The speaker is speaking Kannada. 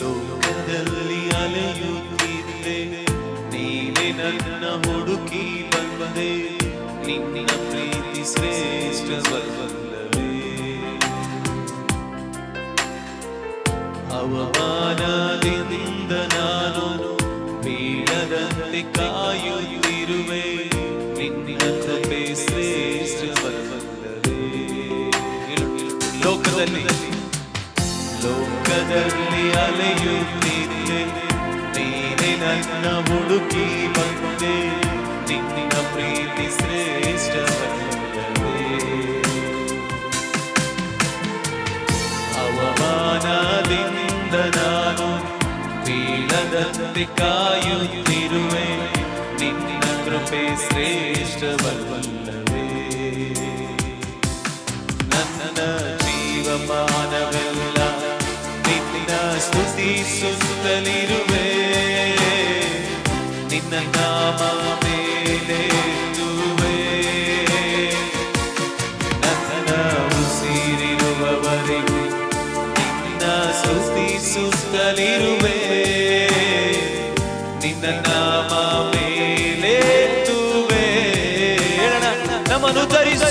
ಲೋಕದಲ್ಲಿ ಅಲೆಯುತ್ತಿದ್ದೆ. ನೀನೆ ನನ್ನ ಹುಡುಕಿ ಬಂದೆ. ನಿನ್ನ ಪ್ರೀತಿ ಶ್ರೇಷ್ಠವಲ್ಲವೇ ಅವಮಾನದಿಂದ ನಾನು ಬೀಳದಂತೆ ಕಾಯುತ್ತಿರುವೆ. ನಿನ್ನ ಕೃಪೆ ಶ್ರೇಷ್ಠವಲ್ಲವೇ ಲೋಕದಲ್ಲಿ ಲೋಕದಲ್ಲಿ ಅಲೆಯುತ್ತಿದ್ದೆ ನೀನೆ ನನ್ನ ಹುಡುಕಿ ಬಂದೆ. ನಿನ್ನ ಪ್ರೀತಿ ಶ್ರೇಷ್ಠವಲ್ಲವೇ. ಅವಮಾನದಿಂದ ನಾನು ಬೀಳದಂತೆ ಕಾಯುತ್ತಿರುವೆ. ನಿನ್ನ ಕೃಪೆ ಶ್ರೇಷ್ಠವಲ್ಲವೇ. ಸ್ತುತಿಸುತ್ತಲಿರುವೆ ನಿನ್ನ ನಾಮ ಮೇಲೆ ನನ್ನ ಉಸಿರಿರುವವರಿಗೆ ನಿನ್ನ ಸ್ತುತಿಸುತ್ತಲಿರುವೆ ನಿನ್ನ ನಾಮ ಮೇಲೆ ಹೇಳೋಣ. ನಮ್ಮನ್ನು ಧರಿಸು